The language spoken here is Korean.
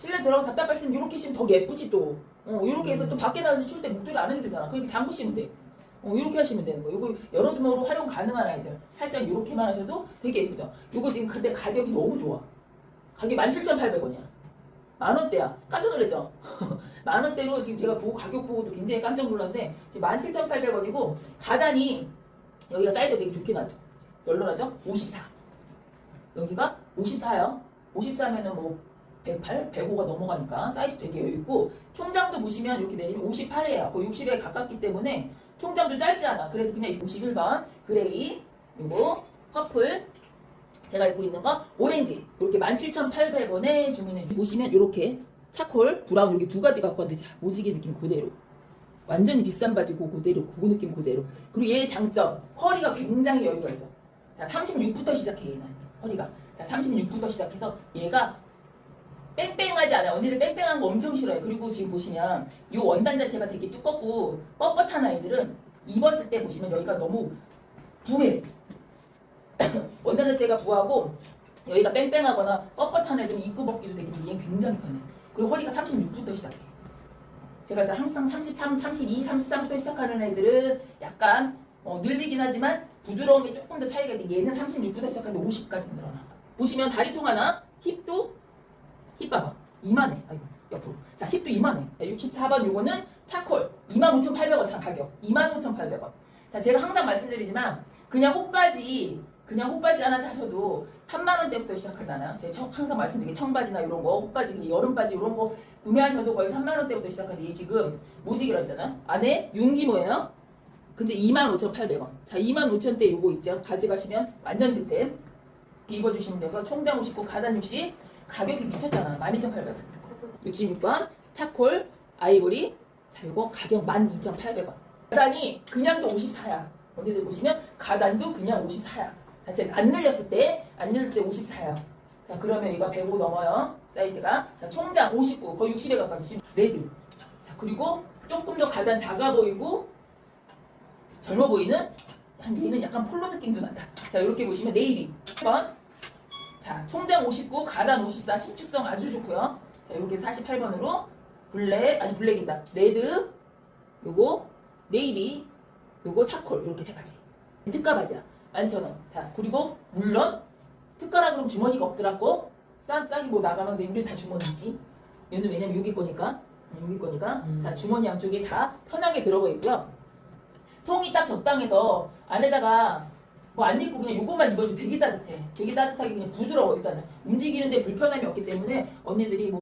실내 들어가 답답했으면 이렇게 신으면 더 예쁘지 또. 어, 이렇게 해서 또 밖에 나가서 출때 목도리 안 해도 되잖아. 그러니까 장구 신으면 돼. 어, 이렇게 하시면 되는 거예요. 이거 여러모로 활용 가능한 아이들. 살짝 이렇게만 하셔도 되게 예쁘죠. 이거 지금 근데 가격이 너무 좋아. 가격이 17,800원이야. 만 원대야. 깜짝 놀랐죠? 만 원대로 지금 제가 보고 가격 보고도 굉장히 깜짝 놀랐는데 지금 17,800원이고 가단이 여기가 사이즈가 되게 좋게 나왔죠. 열로나죠? 54. 여기가 54요. 54면은 뭐 108, 105가 넘어가니까 사이즈 되게 여유있고 총장도 보시면 이렇게 내리면 58이에요. 거의 60에 가깝기 때문에 총장도 짧지 않아. 그래서 그냥 51번 그레이 그리고 퍼플 제가 입고 있는 거 오렌지 이렇게 17,800원에 주문해 주 보시면 이렇게 차콜 브라운 이렇게 두 가지 갖고 왔는데 자, 모지게 느낌 그대로. 완전히 비싼 바지 고 그대로 그 느낌 그대로. 그리고 얘의 장점 허리가 굉장히 여유가 있어. 자 36부터 시작해 얘는. 허리가. 자 36부터 시작해서 얘가 뺑뺑하지 않아요. 언니들 뺑뺑한 거 엄청 싫어요. 그리고 지금 보시면 이 원단 자체가 되게 두껍고 뻣뻣한 아이들은 입었을 때 보시면 여기가 너무 부해. 원단 자체가 부하고 여기가 뺑뺑하거나 뻣뻣한 애들은 입고 벗기도 되겠는데 얘는 굉장히 편해 그리고 허리가 36부터 시작해 제가 항상 33, 32, 33부터 시작하는 애들은 약간 어, 늘리긴 하지만 부드러움이 조금 더 차이가 있는데 얘는 36부터 시작하는데 50까지 늘어나. 보시면 다리통 하나 힙도 힙 봐봐 이만해 아이고 옆으로 자 힙도 이만해 자 64번 요거는 차콜 25,800원 참 가격 25,800원 자 제가 항상 말씀드리지만 그냥 호바지 그냥 호바지 하나 사셔도 3만 원대부터 시작하잖아요. 제가 청- 항상 말씀드린 게 청바지나 이런 거, 그냥 여름바지 이런 거 구매하셔도 거의 3만 원대부터 시작하는데 얘 지금 모지기로 했잖아요. 안에 윤기 뭐예요? 근데 25,800원. 자, 25,000대 요거 있죠. 가져가시면 완전 득템. 입어주시면 돼서 총장 59, 가단 60. 가격이 미쳤잖아. 12,800원. 66번 차콜 아이보리. 자, 요거 가격 12,800원. 가단이 그냥도 54야. 언니들 보시면 가단도 그냥 54야. 자체가 안 늘렸을 때, 안 늘릴 때 54요. 자, 그러면 이거 105 넘어요. 사이즈가. 자, 총장 59, 거의 60에 가까워지 레드. 자, 그리고 조금 더 가단 작아 보이고, 젊어 보이는, 한 얘는 약간 폴로 느낌도 난다. 자, 이렇게 보시면 네이비. 1번. 자, 총장 59, 가단 54, 신축성 아주 좋고요. 자, 이렇게 48번으로 블랙, 아니 블랙이다. 레드, 요거, 네이비, 요거 차콜, 이렇게 세 가지. 특가 바지야. 11,000원. 자, 그리고 물론 특가라 그러면 주머니가 없더라고. 싼 싸게 뭐 나가는데 우리 다 주머니지. 얘는 왜냐면 여기 거니까. 음, 여기 거니까. 음. 자, 주머니 양쪽에 다 편하게 들어가 있고요. 통이 딱 적당해서 안에다가 뭐 안 입고 그냥 요것만 입어도 되게 따뜻해. 되게 따뜻하게 그냥 부드러워 일단은. 움직이는데 불편함이 없기 때문에 언니들이 뭐